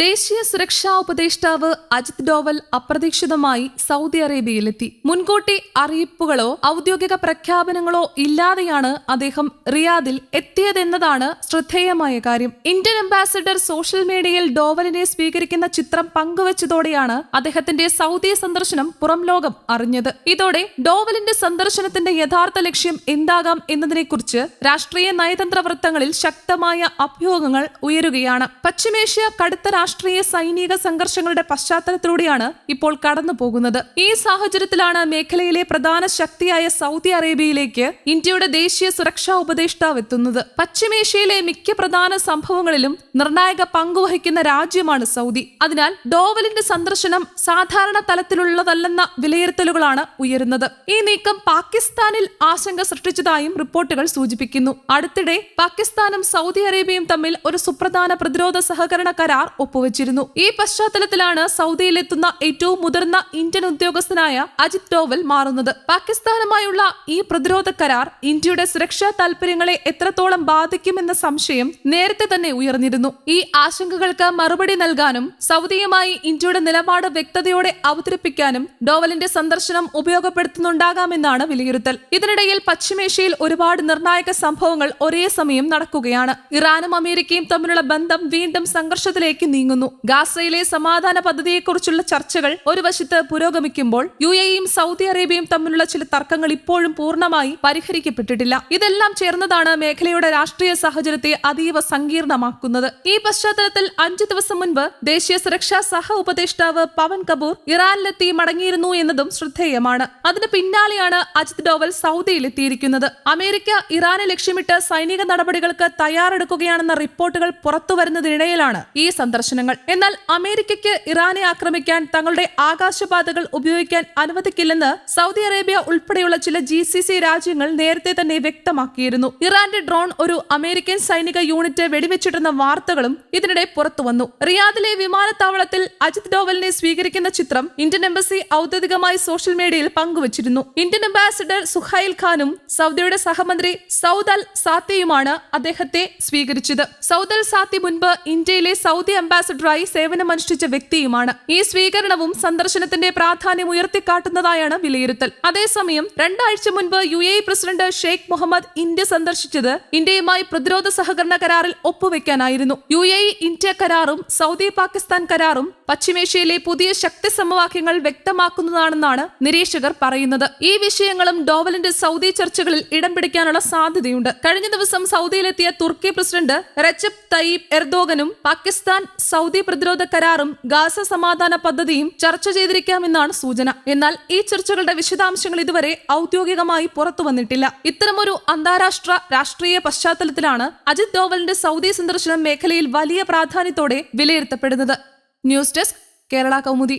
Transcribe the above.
ദേശീയ സുരക്ഷാ ഉപദേഷ്ടാവ് അജിത് ഡോവൽ അപ്രതീക്ഷിതമായി സൗദി അറേബ്യയിലെത്തി. മുൻകൂട്ടി അറിയിപ്പുകളോ ഔദ്യോഗിക പ്രഖ്യാപനങ്ങളോ ഇല്ലാതെയാണ് അദ്ദേഹം റിയാദിൽ എത്തിയതെന്നതാണ് ശ്രദ്ധേയമായ കാര്യം. ഇന്ത്യൻ അംബാസിഡർ സോഷ്യൽ മീഡിയയിൽ ഡോവലിനെ സ്വീകരിക്കുന്ന ചിത്രം പങ്കുവച്ചതോടെയാണ് അദ്ദേഹത്തിന്റെ സൗദി സന്ദർശനം പുറം ലോകം അറിഞ്ഞത്. ഇതോടെ ഡോവലിന്റെ സന്ദർശനത്തിന്റെ യഥാർത്ഥ ലക്ഷ്യം എന്താകാം എന്നതിനെക്കുറിച്ച് രാഷ്ട്രീയ നയതന്ത്ര വൃത്തങ്ങളിൽ ശക്തമായ അഭ്യൂഹങ്ങൾ ഉയരുകയാണ്. പശ്ചിമേഷ്യ കടുത്ത രാഷ്ട്രീയ സൈനിക സംഘർഷങ്ങളുടെ പശ്ചാത്തലത്തിലൂടെയാണ് ഇപ്പോൾ കടന്നു പോകുന്നത്. ഈ സാഹചര്യത്തിലാണ് മേഖലയിലെ പ്രധാന ശക്തിയായ സൗദി അറേബ്യയിലേക്ക് ഇന്ത്യയുടെ ദേശീയ സുരക്ഷാ ഉപദേഷ്ടാവ് എത്തുന്നത്. പശ്ചിമേഷ്യയിലെ മിക്ക പ്രധാന സംഭവങ്ങളിലും നിർണായക പങ്കുവഹിക്കുന്ന രാജ്യമാണ് സൗദി. അതിനാൽ ഡോവലിന്റെ സന്ദർശനം സാധാരണ തലത്തിലുള്ളതല്ലെന്ന വിലയിരുത്തലുകളാണ് ഉയരുന്നത്. ഈ നീക്കം പാകിസ്ഥാനിൽ ആശങ്ക സൃഷ്ടിച്ചതായും റിപ്പോർട്ടുകൾ സൂചിപ്പിക്കുന്നു. അടുത്തിടെ പാകിസ്ഥാനും സൗദി അറേബ്യയും തമ്മിൽ ഒരു സുപ്രധാന പ്രതിരോധ സഹകരണ കരാർ ഒപ്പുവച്ചിരുന്നു ഈ പശ്ചാത്തലത്തിലാണ് സൗദിയിലെത്തുന്ന ഏറ്റവും മുതിർന്ന ഇന്ത്യൻ ഉദ്യോഗസ്ഥനായ അജിത് ഡോവൽ മാറുന്നത്. പാകിസ്ഥാനുമായുള്ള ഈ പ്രതിരോധ കരാർ ഇന്ത്യയുടെ സുരക്ഷാ താൽപര്യങ്ങളെ എത്രത്തോളം ബാധിക്കുമെന്ന സംശയം നേരത്തെ തന്നെ ഉയർന്നിരുന്നു. ഈ ആശങ്കകൾക്ക് മറുപടി നൽകാനും സൗദിയുമായി ഇന്ത്യയുടെ നിലപാട് വ്യക്തതയോടെ അവതരിപ്പിക്കാനും ഡോവലിന്റെ സന്ദർശനം ഉപയോഗപ്പെടുത്തുന്നുണ്ടാകാമെന്നാണ് വിലയിരുത്തൽ. ഇതിനിടയിൽ പശ്ചിമേഷ്യയിൽ ഒരുപാട് നിർണായക സംഭവങ്ങൾ ഒരേ സമയം നടക്കുകയാണ്. ഇറാനും അമേരിക്കയും തമ്മിലുള്ള ബന്ധം വീണ്ടും സംഘർഷത്തിലേക്ക് നീങ്ങുന്നു. ഗാസയിലെ സമാധാന പദ്ധതിയെക്കുറിച്ചുള്ള ചർച്ചകൾ ഒരു വശത്ത് പുരോഗമിക്കുമ്പോൾ യു എയും സൗദി അറേബ്യയും തമ്മിലുള്ള ചില തർക്കങ്ങൾ ഇപ്പോഴും പൂർണമായി പരിഹരിക്കപ്പെട്ടിട്ടില്ല. ഇതെല്ലാം ചേർന്നതാണ് മേഖലയുടെ രാഷ്ട്രീയ സാഹചര്യത്തെ അതീവ സങ്കീർണമാക്കുന്നത്. ഈ പശ്ചാത്തലത്തിൽ അഞ്ചു ദിവസം മുൻപ് ദേശീയ സുരക്ഷാ സഹ ഉപദേഷ്ടാവ് പവൻ കപൂർ ഇറാനിലെത്തി മടങ്ങിയിരുന്നു എന്നതും ശ്രദ്ധേയമാണ്. അതിന് പിന്നാലെയാണ് അജിത് ഡോവൽ സൗദിയിലെത്തിയിരിക്കുന്നത്. അമേരിക്ക ഇറാനെ ലക്ഷ്യമിട്ട് സൈനിക നടപടികൾക്ക് തയ്യാറെടുക്കുകയാണെന്ന റിപ്പോർട്ടുകൾ പുറത്തുവരുന്നതിനിടയിലാണ് ഈ സന്ദർശനങ്ങൾ എന്നാൽ അമേരിക്കയ്ക്ക് ഇറാനെ ആക്രമിക്കാൻ തങ്ങളുടെ ആകാശപാതകൾ ഉപയോഗിക്കാൻ അനുവദിക്കില്ലെന്ന് സൗദി അറേബ്യ ഉൾപ്പെടെയുള്ള ചില ജി സി സി രാജ്യങ്ങൾ നേരത്തെ തന്നെ വ്യക്തമാക്കിയിരുന്നു. ഇറാന്റെ ഡ്രോൺ ഒരു അമേരിക്കൻ സൈനിക യൂണിറ്റ് വെടിവെച്ചിട്ടുന്ന വാർത്തകളും ഇതിനിടെ പുറത്തുവന്നു. റിയാദിലെ വിമാനത്താവളത്തിൽ അജിത് ഡോവലിനെ സ്വീകരിക്കുന്ന ചിത്രം ഇന്ത്യൻ എംബസി ഔദ്യോഗികമായി സോഷ്യൽ മീഡിയയിൽ പങ്കുവച്ചിരുന്നു. ഇന്ത്യൻ അംബാസിഡർ സുഹൈൽ ഖാനും സൗദിയുടെ സഹമന്ത്രി സൗദ് അൽ സാത്തിയുമാണ് അദ്ദേഹത്തെ സ്വീകരിച്ചത്. സൗദൽ സാത്തി മുൻപ് ഇന്ത്യയിലെ സൗദി അംബാസിഡറായി സേവനമനുഷ്ഠിച്ച വ്യക്തിയുമാണ്. ഈ സ്വീകരണവും സന്ദർശനത്തിന്റെ പ്രാധാന്യം ഉയർത്തിക്കാട്ടുന്നതായാണ് വിലയിരുത്തൽ. അതേസമയം രണ്ടാഴ്ച മുൻപ് U A president Sheikh Muhammad India സന്ദർശിച്ചത് ഇന്ത്യയുമായി പ്രതിരോധ സഹകരണ കരാറിൽ ഒപ്പുവെക്കാനായിരുന്നു. യു എ ഇന്ത്യ കരാറും സൗദി പാകിസ്ഥാൻ കരാറും പശ്ചിമേഷ്യയിലെ പുതിയ ശക്തി സമവാക്യങ്ങൾ വ്യക്തമാക്കുന്നതാണെന്നാണ് നിരീക്ഷകർ പറയുന്നത്. ഈ വിഷയങ്ങളും ഡോവലിന്റെ സൗദി ചർച്ചകളിൽ ഇടം പിടിക്കാനുള്ള സാധ്യതയുണ്ട്. കഴിഞ്ഞ ദിവസം സൗദിയിലെത്തിയ തുർക്കി പ്രസിഡന്റ് റജബ് തയ്യിബ് എർദോഗനും പാകിസ്ഥാൻ സൗദി പ്രതിരോധ കരാറും ഗാസ സമാധാന പദ്ധതിയും ചർച്ച ചെയ്തിരിക്കാമെന്നാണ് സൂചന. എന്നാൽ ഈ ചർച്ചകളുടെ വിശദാംശങ്ങൾ ഇതുവരെ ഔദ്യോഗികമായി പുറത്തു വന്നിട്ടില്ല. ഇത്തരമൊരു അന്താരാഷ്ട്ര രാഷ്ട്രീയ പശ്ചാത്തലത്തിലാണ് അജിത് ഡോവലിന്റെ സൗദി സന്ദർശനം മേഖലയിൽ വലിയ പ്രാധാന്യത്തോടെ വിലയിരുത്തപ്പെടുന്നത്. News desk Kerala Kaumudi.